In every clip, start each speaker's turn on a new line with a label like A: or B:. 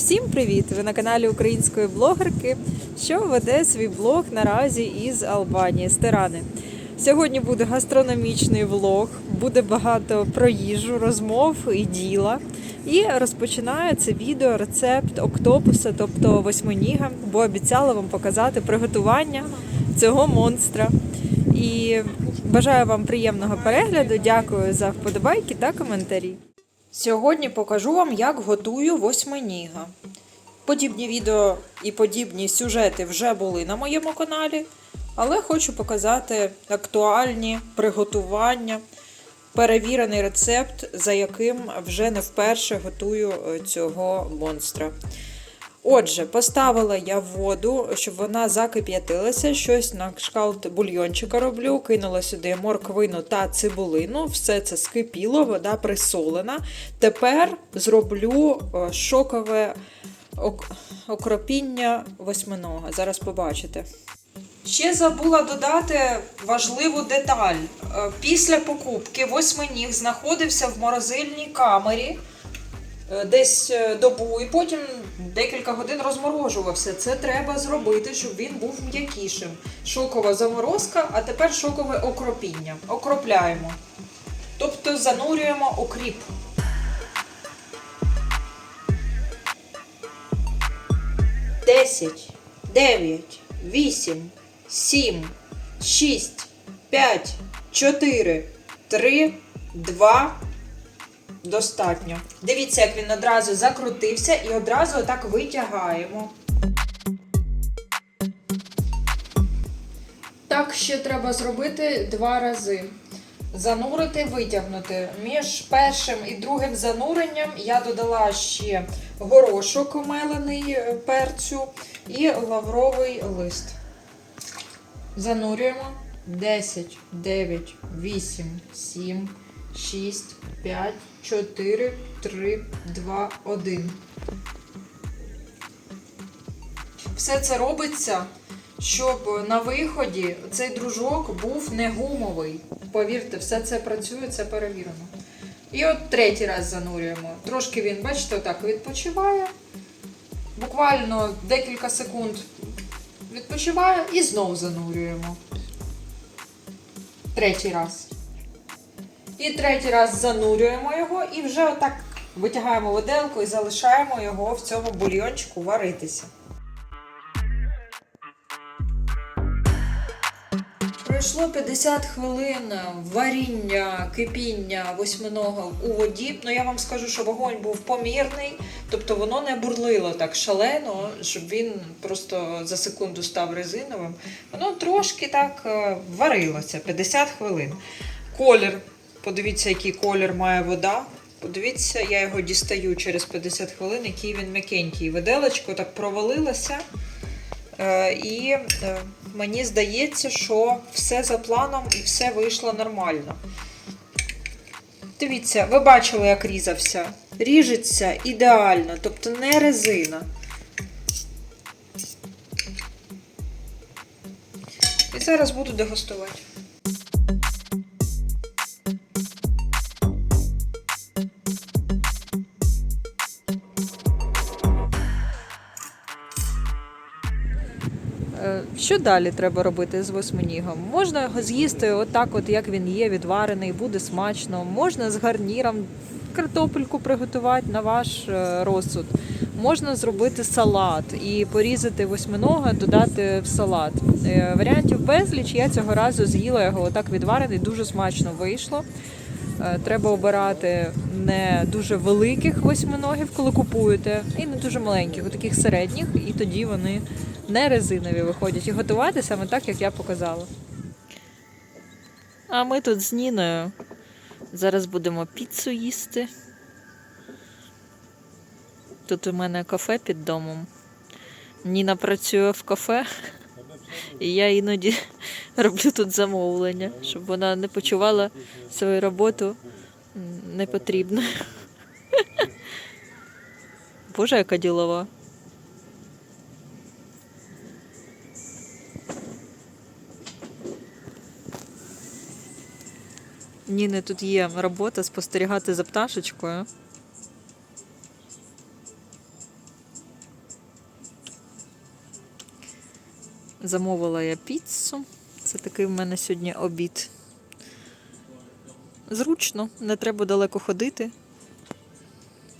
A: Всім привіт! Ви на каналі української блогерки, що веде свій блог наразі із Албанії, з Тирани. Сьогодні буде гастрономічний влог, буде багато про їжу, розмов і діла. І розпочинаю це відео рецепт октопуса, тобто восьминіга, бо обіцяла вам показати приготування цього монстра. І бажаю вам приємного перегляду. Дякую за вподобайки та коментарі. Сьогодні покажу вам, як готую восьминіга. Подібні відео і подібні сюжети вже були на моєму каналі, але хочу показати актуальні приготування, перевірений рецепт, за яким вже не вперше готую е, цього монстра. Отже, поставила я воду, щоб вона закип'ятилася, щось на кшталт бульйончика роблю, кинула сюди морквину та цибулину, все це скипіло, вода присолена. Тепер зроблю е, шокове окропіння восьминога. Зараз побачите. Ще забула додати важливу деталь. Е, Після покупки восьминіг знаходився в морозильній камері е, десь добу і потім декілька годин розморожувався. Це треба зробити, щоб він був м'якішим. Шокова заморозка, а тепер шокове окропіння. Окропляємо. Тобто занурюємо окріп. Десять, дев'ять, вісім, сім, шість, п'ять, чотири, три, два. Достатньо. Дивіться, як він одразу закрутився і одразу отак витягаємо. Так ще треба зробити два рази. Занурити, витягнути. Між першим і другим зануренням я додала ще горошок мелений е, перцю і лавровий лист. Занурюємо 10, 9, 8, 7, 6, 5, 4, 3, 2, 1. Все це робиться, щоб на виході цей дружок був не гумовий. Повірте, все це працює, це перевірено. І от третій раз занурюємо. Трошки він, бачите, отак відпочиває. Буквально декілька секунд відпочиває і знов занурюємо. Третій раз. І третій раз занурюємо його і вже отак витягаємо виделку і залишаємо його в цьому бульйончику варитися. Пройшло 50 хвилин варіння, кипіння восьминого у воді. Ну я вам скажу, що вогонь був помірний, тобто воно не бурлило так шалено, щоб він просто за секунду став резиновим. Воно трошки так е, варилося 50 хвилин. Колір, подивіться, який колір має вода. Подивіться, я його дістаю через 50 хвилин, який він м'якенький. Виделочко так провалилося. Е, І е, мені здається, що все за планом і все вийшло нормально. Дивіться, ви бачили, як різався. Ріжеться ідеально, тобто не резина. І зараз буду дегустувати. Що далі треба робити з восьминігом? Можна його з'їсти отак, от як він є, відварений, буде смачно. Можна з гарніром картопельку приготувати на ваш е, розсуд. Можна зробити салат і порізати восьминога, додати в салат. Е, Варіантів безліч. Я цього разу з'їла його отак відварений, дуже смачно вийшло. Е, Треба обирати не дуже великих восьминогів, коли купуєте, і не дуже маленьких, таких середніх, і тоді вони не резинові виходять. І готувати саме так, як я показала. А ми тут з Ніною. Зараз будемо піцу їсти. Тут у мене кафе під домом. Ніна працює в кафе, і я іноді роблю тут замовлення, щоб вона не почувала свою роботу непотрібною. Боже, яка ділова. Ніни тут є робота спостерігати за пташечкою. Замовила я піцу. Це такий в мене сьогодні обід. Зручно, не треба далеко ходити.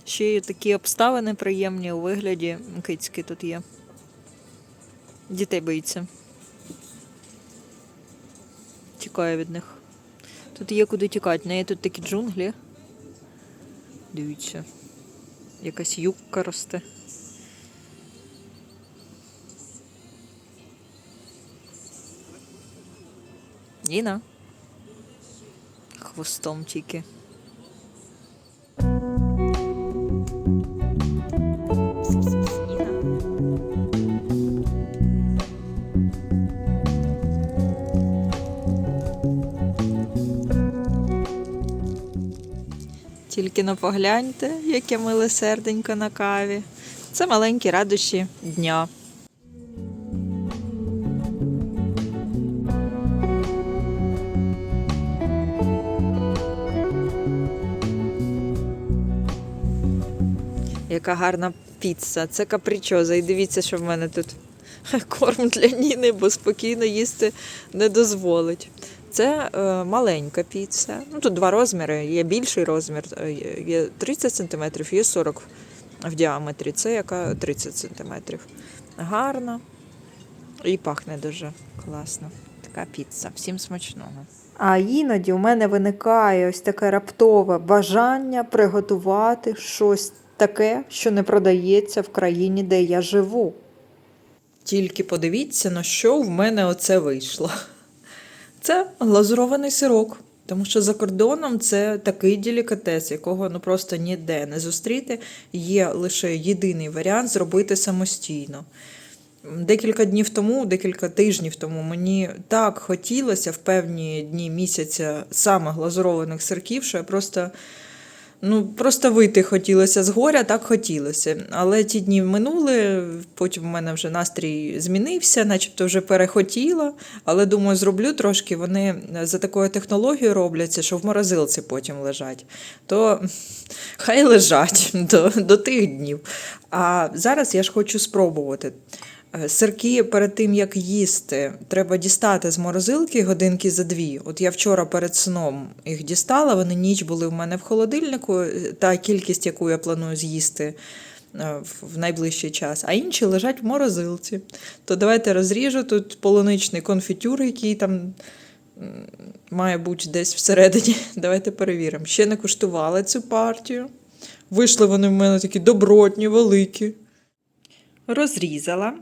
A: Ще є такі обставини приємні у вигляді. Кицьки тут є. Дітей боїться. Тікає від них. Тут є куди тікати. Неї тут такі джунглі. Дивіться. Якась юбка росте. Ніна. Хвостом тільки. Тільки но погляньте, яке миле серденько на каві. Це маленькі радощі дня. Яка гарна піца. Це капричоза. І дивіться, що в мене тут корм для Ніни, бо спокійно їсти не дозволить. Це е, маленька піца. Ну, тут два розміри. Є більший розмір, е, є 30 см, є 40 в діаметрі. Це яка 30 см. Гарна і пахне дуже класно. Така піца. Всім смачного. А іноді у мене виникає ось таке раптове бажання приготувати щось таке, що не продається в країні, де я живу. Тільки подивіться, на що в мене оце вийшло. Це глазурований сирок. Тому що за кордоном це такий делікатес, якого ну просто ніде не зустріти. Є лише єдиний варіант зробити самостійно. Декілька днів тому, декілька тижнів тому мені так хотілося в певні дні місяця саме глазурованих сирків, що я просто. Ну, просто вийти хотілося з горя, так хотілося. Але ті дні минули, потім в мене вже настрій змінився, начебто вже перехотіла. Але думаю, зроблю трошки. Вони за такою технологією робляться, що в морозилці потім лежать. То хай лежать до, до тих днів. А зараз я ж хочу спробувати. Е, Сирки перед тим, як їсти, треба дістати з морозилки годинки за дві. От я вчора перед сном їх дістала, вони ніч були в мене в холодильнику, е, та кількість, яку я планую з'їсти е, в- найближчий час, а інші лежать в морозилці. То давайте розріжу тут полуничний конфітюр, який там має бути десь всередині. Давайте перевіримо. Ще не куштувала цю партію. Вийшли вони в мене такі добротні, великі. Розрізала.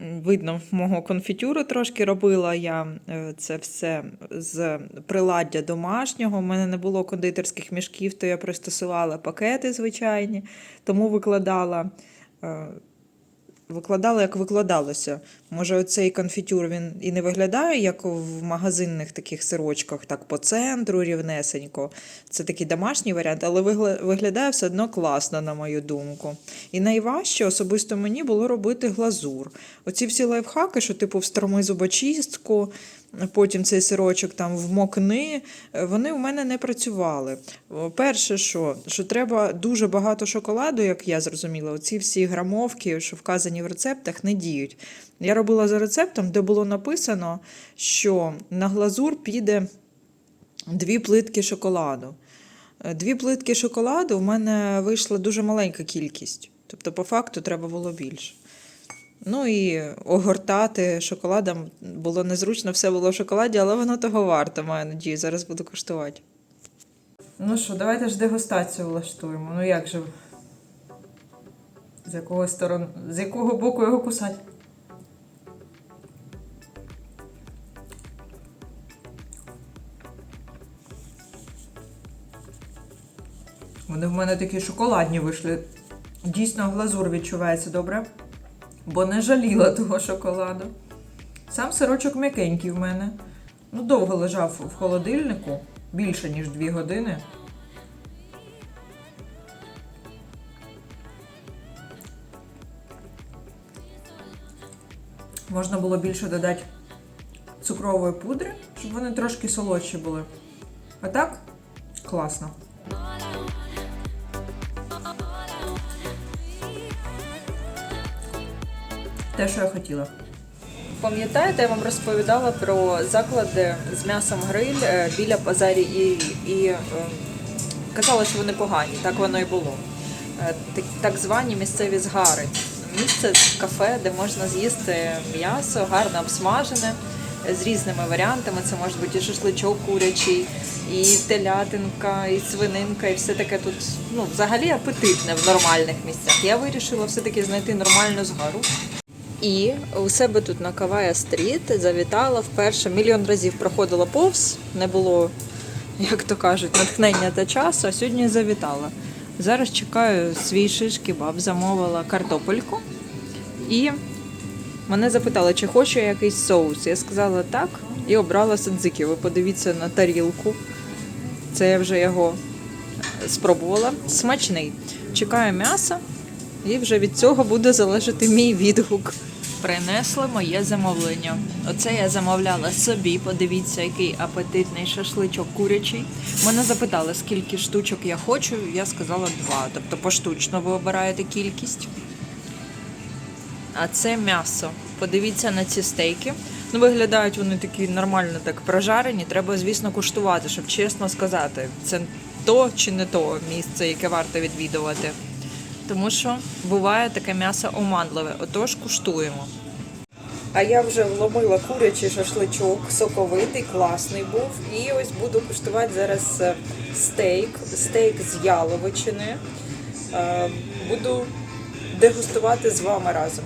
A: Видно, мого конфітюру трошки робила я е, це все з приладдя домашнього. У мене не було кондитерських мішків, то я пристосувала пакети звичайні, тому викладала, викладала, як викладалося. Може, оцей конфітюр він і не виглядає, як в магазинних таких сирочках, так по центру рівнесенько. Це такий домашній варіант, але виглядає все одно класно, на мою думку. І найважче особисто мені було робити глазур. Оці всі лайфхаки, що типу встроми зубочистку, потім цей сирочок там вмокни, е, вони у мене не працювали. Перше, що, що треба дуже багато шоколаду, як я зрозуміла, оці всі грамовки, що вказані в рецептах, не діють. Я робила за рецептом, де було написано, що на глазур піде дві плитки шоколаду. Е, Дві плитки шоколаду в мене вийшла дуже маленька кількість. Тобто, по факту, треба було більше. Ну і огортати шоколадом було незручно, все було в шоколаді, але воно того варто, маю надію. Зараз буду коштувати. Ну що, давайте ж дегустацію влаштуємо. Ну як же? З якого сторон... З якого боку його кусати? Вони в мене такі шоколадні вийшли. Дійсно, глазур відчувається добре, бо не жаліла того шоколаду. Сам сирочок м'якенький в мене. Ну, довго лежав в холодильнику, більше, ніж 2 години. Можна було більше додати цукрової пудри, щоб вони трошки солодші були. А так, класно.
B: Те, що я хотіла.
A: Пам'ятаєте, я вам розповідала про заклади з м'ясом гриль е, біля базарі і, і е, казала, що вони погані, так воно і було. Е, Так, звані місцеві згари. Місце кафе, де можна з'їсти м'ясо, гарно обсмажене, з різними варіантами. Це може бути і шашличок курячий, і телятинка, і свининка, і все таке тут ну, взагалі апетитне в нормальних місцях. Я вирішила все-таки знайти нормальну згару. І у себе тут на Кавая стріт завітала вперше. Мільйон разів проходила повз, не було, як то кажуть, натхнення та часу, а сьогодні завітала. Зараз чекаю свій шиш кебаб, замовила картопельку. І мене запитали, чи хочу я якийсь соус. Я сказала так і обрала садзики. Ви подивіться на тарілку. Це я вже його спробувала. Смачний. Чекаю м'яса, і вже від цього буде залежати мій відгук. Принесли моє замовлення. Оце я замовляла собі. Подивіться, який апетитний шашличок курячий. Мене запитали, скільки штучок я хочу. Я сказала два. Тобто поштучно ви обираєте кількість. А це м'ясо. Подивіться на ці стейки. Ну, виглядають вони такі нормально так прожарені. Треба, звісно, куштувати, щоб чесно сказати, це то чи не то місце, яке варто відвідувати. Тому що буває таке м'ясо оманливе. Отож куштуємо. А я вже вломила курячий шашличок, соковитий, класний був. І ось буду куштувати зараз е, стейк, стейк з яловичини. Е, Буду дегустувати з вами разом.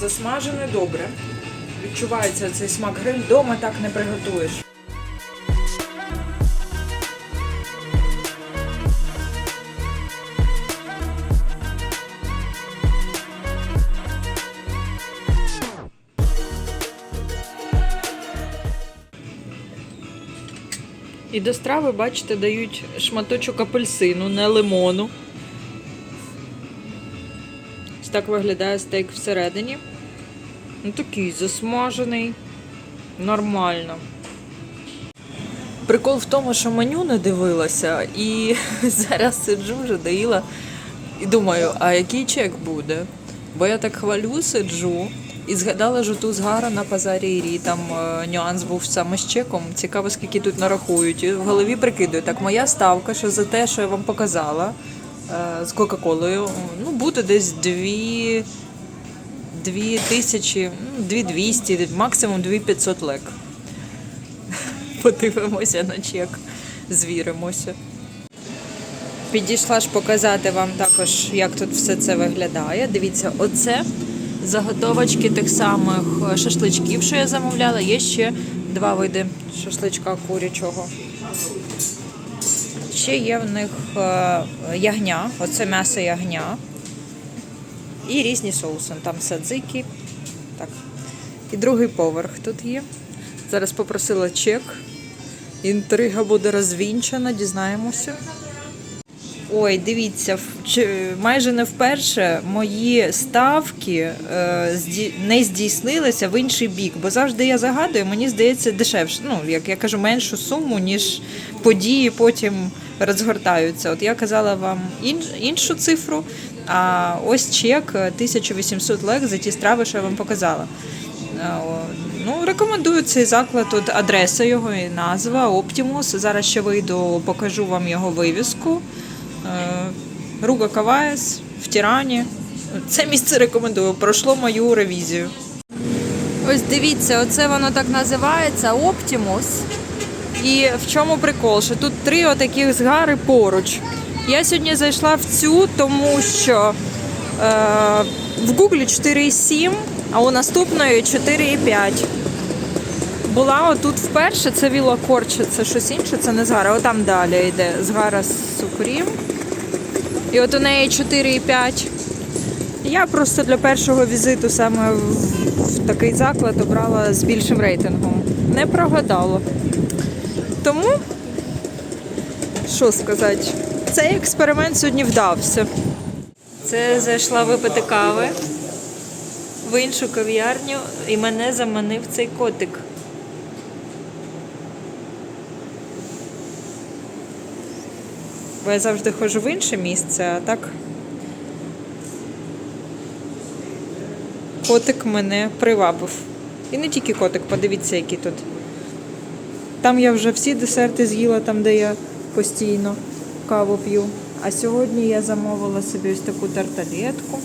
A: Засмажене добре. Відчувається цей смак гриль. Дома так не приготуєш. І до страви, бачите, дають шматочок апельсину, не лимону. Ось так виглядає стейк всередині. Ну такий засмажений. Нормально. Прикол в тому, що меню не дивилася, і зараз сиджу вже доїла і думаю, а який чек буде? Бо я так хвалю, сиджу і згадала жуту згара на базарі Ірі. Там е, нюанс був саме з чеком. Цікаво, скільки тут нарахують. І в голові прикидаю, так моя ставка, що за те, що я вам показала е, з Кока-Колою, ну, буде десь дві. Дві тисячі, ну, максимум дві п'ятсот лек. Подивимося на чек, звіримося. Підійшла ж показати вам також, як тут все це виглядає. Дивіться, оце заготовочки тих самих шашличків, що я замовляла. Є ще два види шашличка курячого. Ще є в них е, ягня, оце м'ясо ягня. І різні соуси. Там садзики. Так. І другий поверх тут є. Зараз попросила чек. Інтрига буде розвінчана, дізнаємося. Ой, дивіться, майже не вперше мої ставки е, не здійснилися в інший бік, бо завжди я загадую, мені здається дешевше. Ну, як я кажу, меншу суму, ніж події потім розгортаються. От я казала вам іншу цифру, а ось чек е, 1800 лек за ті страви, що я вам показала. Е, Ну, рекомендую цей заклад. Тут адреса його і назва Optimus. Зараз ще вийду, покажу вам його вивіску. Е, Руга Каваєс в Тірані. Це місце рекомендую. Пройшло мою ревізію. Ось дивіться, оце воно так називається Optimus. І в чому прикол? Що тут три отаких згари поруч. Я сьогодні зайшла в цю, тому що е, в Гуглі 4,7, а у наступної 4,5. Була отут вперше, це Віла Корча, це щось інше, це не згара. Отам далі йде згара з Сукрім. І от у неї 4,5. Я просто для першого візиту саме в такий заклад обрала з більшим рейтингом. Не прогадала. Тому, що сказати, цей експеримент сьогодні вдався. Це зайшла випити кави в іншу кав'ярню і мене заманив цей котик. Бо я завжди ходжу в інше місце, а так котик мене привабив. І не тільки котик, подивіться, які тут. Там я вже всі десерти з'їла, там, де я постійно каву п'ю. А сьогодні я замовила собі ось таку тарталетку.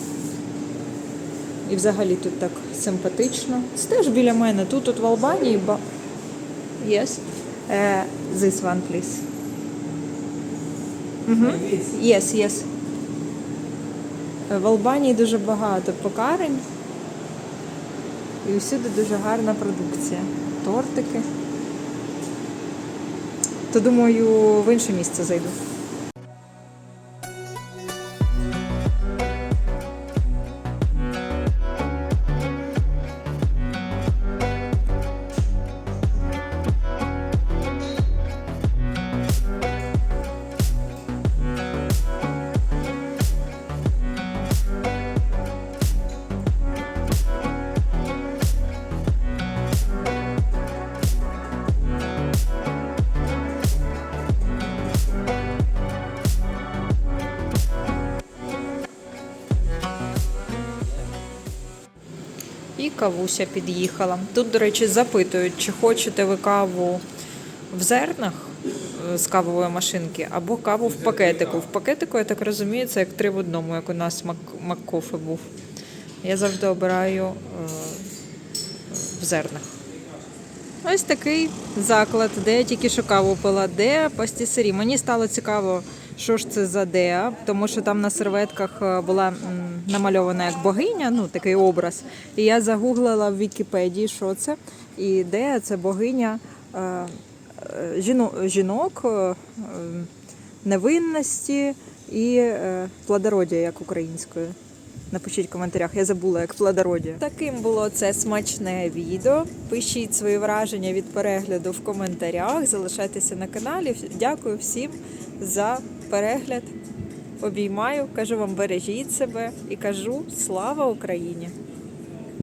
A: І взагалі тут так симпатично. Це теж біля мене. Тут от в Албанії. Ба... Yes. Uh, this one, please. Угу. Yes, yes. Е, В Албанії дуже багато покарень. І усюди дуже гарна продукція. Тортики. То думаю, в інше місце зайду. І кавуся під'їхала. Тут, до речі, запитують, чи хочете ви каву в зернах е, з кавової машинки, або каву в пакетику. В пакетику, я так розумію, це як три в одному, як у нас Мак, Маккофе був. Я завжди обираю е, в зернах. Ось такий заклад, де я тільки що каву пила, де пастісері. Мені стало цікаво, що ж це за деа, тому що там на серветках е, була намальована як богиня, ну такий образ. І я загуглила в Вікіпедії, що це. І деа це богиня е, е, жіно- жінок, е, невинності і е, плодородя, як українською. Напишіть в коментарях, я забула, як плодородя. Таким було це смачне відео. Пишіть свої враження від перегляду в коментарях, залишайтеся на каналі. Дякую всім за перегляд. Обіймаю, кажу вам, бережіть себе і кажу слава Україні!